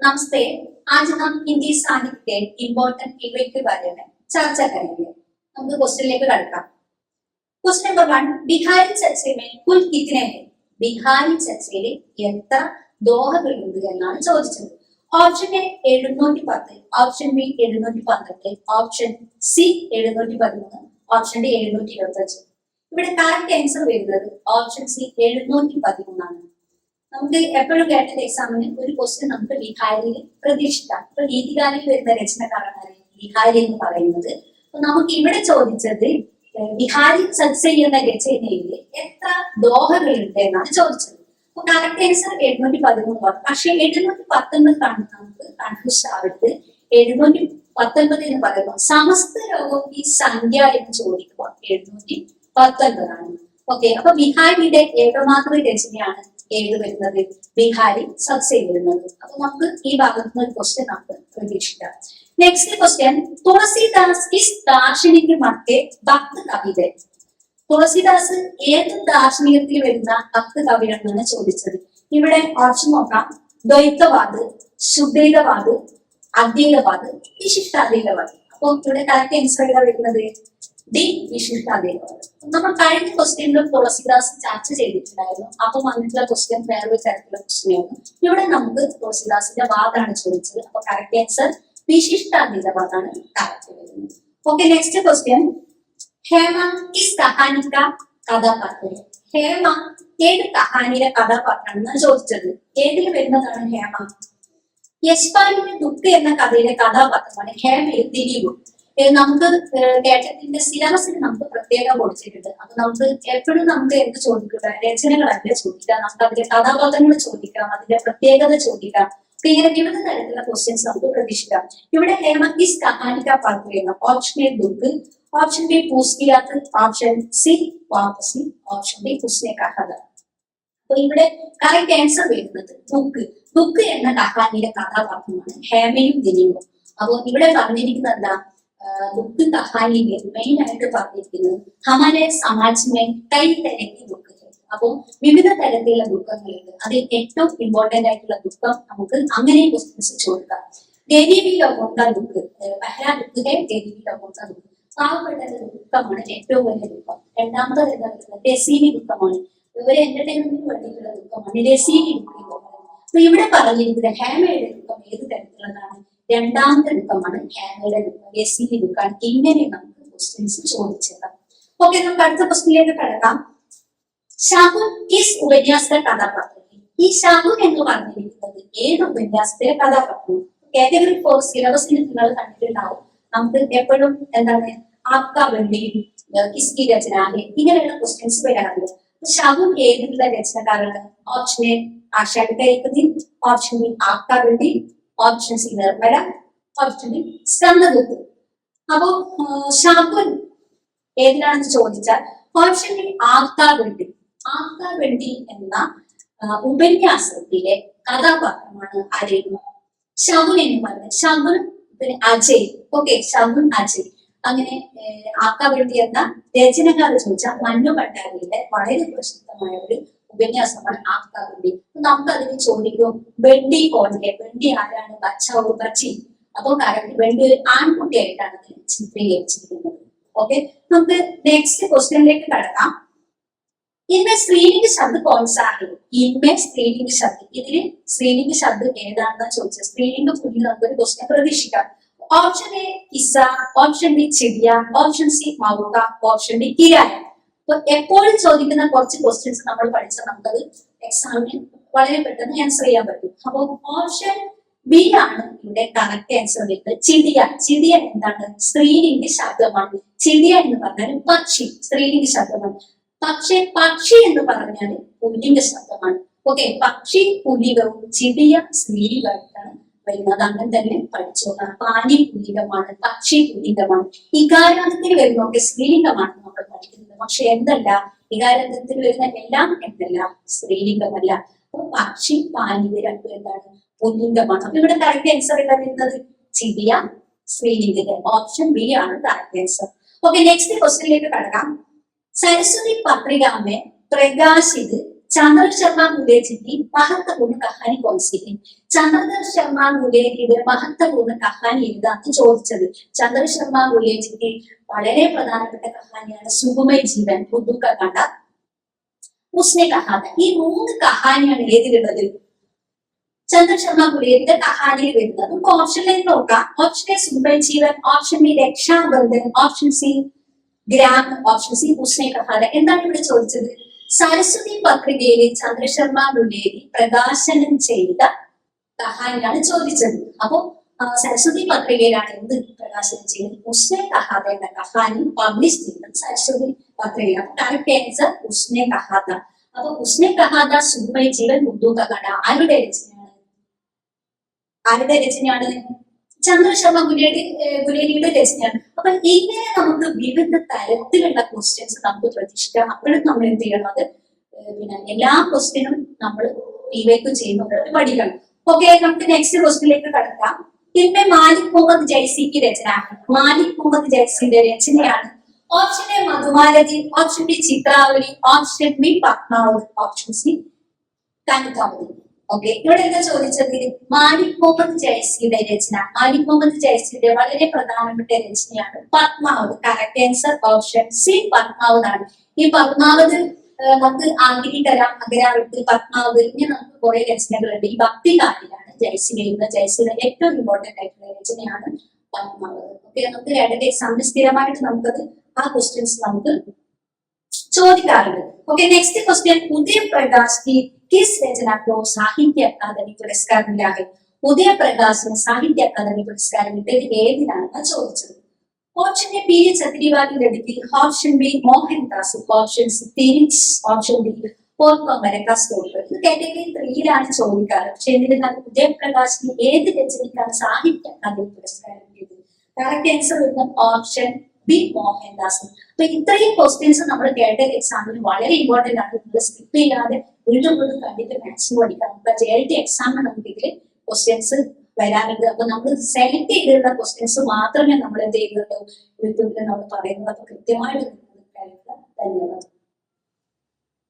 नमस्ते आज हम हिंदी साहित्य के इम्पोर्टेंट इवेंट के बारे में चर्चा करेंगे നമുക്ക് ക്വസ്റ്റ്യനിലേക്ക് കടക്കാം ക്വസ്റ്റ്യൻ നമ്പർ വൺ ബിഹാരി ചർച്ചയിൽ കുൽ കിത്തനെ ഹെ ബിഹാരി ചർച്ചയിൽ എത്ര ദോഹകളുണ്ട് എന്നാണ് ചോദിച്ചത് ഓപ്ഷൻ എ എഴുന്നൂറ്റി പത്ത് ഓപ്ഷൻ ബി എഴുന്നൂറ്റി പന്ത്രണ്ട് ഓപ്ഷൻ സി എഴുന്നൂറ്റി പതിമൂന്ന് ഓപ്ഷൻ ഡി എഴുന്നൂറ്റി ഇരുപത്തി അഞ്ച് ഇവിടെ കറക്റ്റ് ആൻസർ വരുന്നത് ഓപ്ഷൻ സി എഴുന്നൂറ്റി പതിമൂന്നാണ് നമുക്ക് എപ്പോഴും കേട്ട എക്സാമിന് ഒരു ക്വസ്റ്റ്യൻ നമുക്ക് ബിഹാരിയിൽ പ്രതീക്ഷിക്കാം. ഇപ്പൊ നീതികാലിൽ വരുന്ന രചനക്കാരാണ് ബിഹാരി എന്ന് പറയുന്നത്. അപ്പൊ നമുക്ക് ഇവിടെ ചോദിച്ചത് വിഹാരി ബിഹാരി സജ്ജ എന്ന രചനയിൽ എത്ര ദോഹകളുണ്ട് എന്നാണ് ചോദിച്ചത്. അപ്പൊ കറക്റ്റ് ആൻസർ എഴുന്നൂറ്റി പതിമൂന്ന് പക്ഷെ എഴുന്നൂറ്റി പത്തൊമ്പത് കാണുന്ന നമുക്ക് കൺഫ്യൂസ് ആവരുത്. എഴുന്നൂറ്റി പത്തൊൻപത് എന്ന് പറയുമ്പോൾ സമസ്ത രോഗം ഈ സംഖ്യ എന്ന് ചോദിക്കുമ്പോൾ എഴുന്നൂറ്റി പത്തൊൻപതാണ് ഓക്കെ അപ്പൊ ബിഹാരിയുടെ ഏകമാത്ര രചനയാണ് ഏത് വരുന്നത് ബിഹാരി സബ്സേ വരുന്നത് അപ്പൊ നമുക്ക് ഈ ഭാഗത്ത് നിന്ന് ഒരു ക്വസ്റ്റ്യൻ നമുക്ക് പ്രതീക്ഷിക്കാം. നെക്സ്റ്റ് ക്വസ്റ്റ്യൻ തുളസിദാസ് ഇസ് ദാർശനിക മറ്റേ ഭക്ത കവിത തുളസിദാസ് ഏത് ദാർശനികത്തിൽ വരുന്ന ഭക്ത കവിയാണെന്നാണ് ചോദിച്ചത്. ഇവിടെ ഓപ്ഷൻ നോക്കാം. ദ്വൈതവാദ് ശുദ്ധൈതവാദ് അദ്വൈതവാദ് വിശിഷ്ടാദ്വൈതവാദ് അപ്പൊ ഇവിടെ കറക്റ്റ് ആൻസർ ഏതാ വരുന്നത്? ഡി വിശിഷ്ടാദ്വൈതവാദ് നമ്മൾ കഴിഞ്ഞ ക്വസ്റ്റ്യനിലും തുളസിദാസ് ചർച്ച ചെയ്തിട്ടുണ്ടായിരുന്നു. അപ്പൊ വന്നിട്ടുള്ള ക്വസ്റ്റ്യൻ വേറൊരു തരത്തിലുള്ള ക്വസ്റ്റ്യൻ ഇവിടെ നമുക്ക് തുളസിദാസിന്റെ വാദമാണ് ചോദിച്ചത്. അപ്പൊ കറക്റ്റ് ആൻസർ കറക്റ്റ് വരുന്നത് ഓക്കെ നെക്സ്റ്റ് ക്വസ്റ്റ്യൻ ഹേമ ഇസ് കഹാനിക്ക കഥാപാത്രം. ഹേമ ഏത് കഹാനിയിലെ കഥാപാത്രമാണെന്ന് ചോദിച്ചത്. ഏതിൽ വരുന്നതാണ് ഹേമ? യശ്പാലിന്റെ ദുഃഖ എന്ന കഥയിലെ കഥാപാത്രമാണ് ഹേമയിൽ ദിലീപും നമുക്ക് ഏഹ് കേട്ടത്തിന്റെ സിലബസിന് നമുക്ക് പ്രത്യേകം കൊടുത്തിട്ടുണ്ട്. അപ്പൊ നമുക്ക് എപ്പോഴും നമുക്ക് എന്ത് ചോദിക്കാം രചനകളല്ല ചോദിക്കാം? നമുക്ക് അതിന്റെ കഥാപാത്രങ്ങൾ ചോദിക്കാം അതിന്റെ പ്രത്യേകത ചോദിക്കാം. ഇങ്ങനെ വിവിധ തരത്തിലുള്ള ക്വസ്റ്റ്യൻസ് നമുക്ക് പ്രതീക്ഷിക്കാം. ഇവിടെ ഹേമ ഇസ് കഹാനിക പാത്ര എന്ന ഓപ്ഷൻ എ ദുർഗ് option B പൂസ്കിയാത്ത് option C Wapsi option B പുസ്നെ കഹത അപ്പൊ ഇവിടെ കറക്റ്റ് ആൻസർ വരുന്നത് ദുഃഖ് ദുഃഖ് എന്ന കഹാനിയുടെ കഥാപാത്രമാണ് ഹേമയും ദിലീപും അപ്പൊ ഇവിടെ പറഞ്ഞിരിക്കുന്നത് എന്താ? ദുഃഖ് കഹാനിയിൽ മെയിൻ ആയിട്ട് പറഞ്ഞിരിക്കുന്നത് ഹമാരെ സമാജമേ കൈ തരക്കി ദുഃഖ അപ്പോ വിവിധ തരത്തിലുള്ള ദുഃഖങ്ങളുണ്ട് അതിൽ ഏറ്റവും ഇമ്പോർട്ടന്റ് ആയിട്ടുള്ള ദുഃഖം നമുക്ക് അങ്ങനെ ക്വസ്റ്റ്യൻസ് ചോദിക്കാം. ഗരീബി ലോകോത്ത ദുഃഖ് പഹല ദുഃഖ ഗരീബി ലോകോത്ത ദുഃഖ് പാവപ്പെട്ട ദുഃഖമാണ് ഏറ്റവും വലിയ ദുഃഖം രണ്ടാമത് പറയുന്നത്? രസീനി ദുഃഖമാണ് ഒരു എന്റർടൈൻമെന്റിന് വേണ്ടിയിട്ടുള്ള ദുഃഖമാണ് രസീനി ദുഃഖം അപ്പൊ ഇവിടെ പറഞ്ഞിരിക്കുന്നത് ഹേമയുടെ ദുഃഖം ഏത് തരത്തിലുള്ളതാണ്? രണ്ടാമത്തെ ദുഃഖമാണ് ഹേമയുടെ എസ് രസീനി ദുഃഖമാണ് ഇങ്ങനെ നമുക്ക് ക്വസ്റ്റ്യൻസ് ചോദിച്ചേക്കാം. ഓക്കെ നമുക്ക് അടുത്ത ക്വസ്റ്റ്യനിലേക്ക് കടക്കാം. ശകുൻ ഇസ് ഉപന്യാസത്തെ കഥാപാത്രം. ഈ ശകുൻ എന്ന് പറഞ്ഞിരിക്കുന്നത് ഏത് ഉപന്യാസത്തിലെ കഥാപാത്രം? കാറ്റഗറി ഫോർ സിലബസിൽ നിങ്ങൾ കണ്ടിട്ടുണ്ടാവും. നമുക്ക് എപ്പോഴും എന്താണ് വെള്ളിയും കിസ്കി രചന ഇങ്ങനെയുള്ള ക്വസ്റ്റ്യൻസ് വരാറുണ്ട്. ശകുൻ ഏതിലുള്ള രചനക്കാരാണ് ഓപ്ഷൻ എ ആശാരികരിക്കുന്നതിൽ ഓപ്ഷൻ ബി വെള്ളി option C Nirmala option D Skandagupta അപ്പോ ശകുൻ ഏതിനാണെന്ന് ചോദിച്ചാൽ ഓപ്ഷൻ ഡി ആക്ക വെള്ളി എന്ന ഉപന്യാസത്തിലെ കഥാപാത്രമാണ് ആര്? ശകുൻ എന്ന് പറയുന്നത്. ശകുൻ പിന്നെ അജയ്. ഓക്കെ ശകുൻ അജയ്. അങ്ങനെ ഏഹ്, ആക്കാവെട്ടി എന്ന രചനകാർ ചോദിച്ച മഞ്ഞു ഭണ്ഡാരിയുടെ വളരെ പ്രശസ്തമായ ഒരു ഉപന്യാസമാണ് ആക്കാവെട്ടി നമുക്ക് അതിന് ചോദിക്കും ബെണ്ടി കോണിലെ ബെണ്ടി ആരാണ്? ബച്ചാവു ബച്ചി? അപ്പോ കാരണം ബെണ്ടി ഒരു ആൺകുട്ടിയായിട്ടാണ് അതിന് ചിത്രീകരിച്ചിരിക്കുന്നത്. ഓക്കെ നമുക്ക് നെക്സ്റ്റ് ക്വസ്റ്റ്യനിലേക്ക് കടക്കാം. ഇന്ന് സ്ത്രീലിംഗ ശബ്ദ കോൺസാണ് ഇന്ന് സ്ത്രീലിംഗ ശബ്ദം. ഇതിൽ സ്ത്രീലിംഗ ശബ്ദം ഏതാണെന്ന് ചോദിച്ചത് സ്ത്രീലിംഗ പുള്ളി നമുക്കൊരു ക്വസ്റ്റ്യൻ പ്രതീക്ഷിക്കാം. ഓപ്ഷൻ എ കിസ ഓപ്ഷൻ ബി ചിടിയ. ഓപ്ഷൻ സി മൗക്ക. ഓപ്ഷൻ ഡി കിരായ. അപ്പൊ എപ്പോഴും ചോദിക്കുന്ന കുറച്ച് ക്വസ്റ്റ്യൻസ് നമ്മൾ പഠിച്ചാൽ നമുക്കത് എക്സാമിന് വളരെ പെട്ടെന്ന് ആൻസർ ചെയ്യാൻ പറ്റും. അപ്പൊ ഓപ്ഷൻ ബി ആണ് ഇവിടെ കറക്റ്റ് ആൻസർ വരുന്നത്. ചിടിയ. ചിടിയ എന്താണ്? സ്ത്രീലിംഗ ശബ്ദമാണ്. ചിടിയ എന്ന് പറഞ്ഞാൽ പക്ഷി. സ്ത്രീലിംഗ ശബ്ദമാണ്. പക്ഷെ പക്ഷി എന്ന് പറഞ്ഞാൽ പുല്ലിംഗ ശബ്ദമാണ്. ഓക്കെ പക്ഷി പുലികവും ചിടിയ സ്ത്രീലിംഗമായിട്ടാണ് വരുന്നത് അങ്ങനെ തന്നെ പഠിച്ചു. പാനി പുല്ലിംഗമാണ് പക്ഷി പുല്ലിംഗമാണ് ഇകാരാന്തത്തിൽ വരുന്നൊക്കെ സ്ത്രീലിംഗമാണ് നമ്മൾ പഠിക്കുന്നത്. പക്ഷെ എന്തല്ല? ഇകാരാന്തത്തിൽ വരുന്ന എല്ലാം എന്തല്ല? സ്ത്രീലിംഗമല്ല. പക്ഷി പാനി രണ്ടും എന്താണ്? പുല്ലിംഗമാണ് അപ്പൊ ഇവിടെ കറക്റ്റ് ആൻസർ എന്താ വരുന്നത്? ചിതിയ സ്ത്രീലിംഗത്തെ ഓപ്ഷൻ ബി ആണ് കറക്റ്റ് ആൻസർ ഓക്കെ നെക്സ്റ്റ് ക്വസ്റ്റ്യനിലേക്ക് കടക്കാം. സരസ്വതി പത്രികാമെ പ്രകാശിത് ചಂದ್ರಶರ್ಮ മുലേജിന്റെ മഹത്വപൂർണ കഹാനി പോളിസിയിൽ ചന്ദ്രശർമ്മ മുലേജിയുടെ മഹത്വപൂർണ കഹാനി ഏതാന്ന് ചോദിച്ചത് ചന്ദ്രശർമ്മ മുലേജിന്റെ വളരെ പ്രധാനപ്പെട്ട കഹാനിയാണ് സുഖമയ ജീവൻ ബുദ്ധുക്ക കണ്ട ഉസ്നെ കഹാന. ഈ മൂന്ന് കഹാനിയാണ് ഏതിലുള്ളത്? ചന്ദ്രശർമ്മ ഗുലേന്റെ കഹാനിയിൽ വരുന്നത്. നമുക്ക് ഓപ്ഷൻ എ നോക്കാം. ഓപ്ഷൻ എ സുഖമയ ജീവൻ. Option B Rakshabandhan. Option C ഗ്രാമം. ഓപ്ഷൻ സി ഉസ്നെ കഹാന. എന്താണ് ഇവിടെ ചോദിച്ചത്? സരസ്വതി പത്രികയിലെ ചന്ദ്രശർമ്മ മുന്നേരി പ്രകാശനം ചെയ്ത കഹാനിയാണ് ചോദിച്ചത്. അപ്പോ സരസ്വതി പത്രികയിലാണ് എന്ത് പ്രകാശനം ചെയ്തത് ഉസ്നെ കഹാത എന്ന കഹാനി പബ്ലിഷ് ചെയ്തത് സരസ്വതി പത്രികയിൽ. അപ്പൊ കറക്റ്റ് ആൻസർ ഉസ്നെ കഹാത. അപ്പൊ ഉസ്നെ കഹാത സുഖമയ ജീവൻ മുദ്ദു കഹാന ആരുടെ രചനയാണ്? ആരുടെ രചനയാണ്? ചന്ദ്രശർമ്മ ഗുലേരി ഗുലേരിയുടെ രചനയാണ് അപ്പൊ ഇങ്ങനെ നമുക്ക് വിവിധ തരത്തിലുള്ള ക്വസ്റ്റ്യൻസ് നമുക്ക് പ്രതീക്ഷിക്കാം. അപ്പോഴും നമ്മൾ എന്ത് ചെയ്യണം അത്? പിന്നെ എല്ലാ ക്വസ്റ്റ്യനും നമ്മൾ പി ചെയ്യുമ്പോൾ പഠിക്കണം. ഓക്കെ നമുക്ക് നെക്സ്റ്റ് ക്വസ്റ്റ്യനിലേക്ക് കടക്കാം. പിന്നെ മാലിക് മുഹമ്മദ് ജയ്സിക്ക് രചന. മാലിക് മുഹമ്മദ് ജയ്സിന്റെ രചനയാണ്. Option A Madhumalati. Option B Chitravali. Option B Padmavati. Option C Kanakavati okay ഇവിടെ എന്താ ചോദിച്ചത്? മാലിക് മുഹമ്മദ് ജയസിയുടെ രചന. മാലിക് മുഹമ്മദ് ജയസിയുടെ വളരെ പ്രധാനപ്പെട്ട രചനയാണ് Padmavat. Correct answer option C പത്മാവതാണ്. ഈ പത്മാവത് നമുക്ക് ആഗ്രഹി തരാം. അഗരാവത്തിൽ പത്മാവത് ഇങ്ങനെ നമുക്ക് കുറെ രചനകളുണ്ട്. ഈ ഭക്തി കാലിലാണ് ജയസിൽ എഴുതുന്ന ജയസിയുടെ ഏറ്റവും ഇമ്പോർട്ടന്റ് ആയിട്ടുള്ള രചനയാണ് പത്മാവത്. ഓക്കെ നമുക്ക് രണ്ട് സമയം സ്ഥിരമായിട്ട് നമുക്കത് ആ ക്വസ്റ്റ്യൻസ് നമുക്ക് ചോദിക്കാറുണ്ട്. ഓക്കെ നെക്സ്റ്റ് ക്വസ്റ്റ്യൻ ഉദയപ്രകാശ് കിസ് രചന പ്രോ സാഹിത്യ അക്കാദമി പുരസ്കാരം പുരസ്കാരമില്ലാതെ ഉദയപ്രകാശിന് സാഹിത്യ അക്കാദമി പുരസ്കാരം കിട്ടിയത് ഏതിനാണെന്ന് ചോദിച്ചത്. Option A P H അത്തിരിവാദിലെടുത്തി option B Mohan Das option option B category ത്രീയിലാണ് ചോദിക്കാറ്. പക്ഷെ എന്നിരുന്നാലും ഉദയപ്രകാശിന് ഏത് രചനയ്ക്കാണ് സാഹിത്യ അക്കാദമി പുരസ്കാരം കറക്റ്റ് ആൻസർ വരുന്ന ഓപ്ഷൻ ബി മോഹൻദാസ് അപ്പൊ ഇത്രയും ക്വസ്റ്റ്യൻസ് നമ്മൾ കേട്ട എക്സാമിന് വളരെ ഇമ്പോർട്ടന്റ് ആണ്. നിങ്ങൾ സ്കിപ്പ് ചെയ്യാതെ വീണ്ടും കണ്ടിട്ട് മാത്സ് പഠിക്കാം നമുക്ക് ജെ എൽ ടി എക്സാമിന് നമുക്ക് ക്വസ്റ്റ്യൻസ് വരാറുണ്ട്. അപ്പൊ നമ്മൾ സെലക്ട് ചെയ്തിട്ടുള്ള ക്വസ്റ്റ്യൻസ് മാത്രമേ നമ്മൾ എന്ത് ചെയ്യുന്നുള്ളൂ? യൂട്യൂബിൽ നമ്മൾ പറയുന്നത്. അപ്പൊ കൃത്യമായിട്ട് ധന്യവാദം.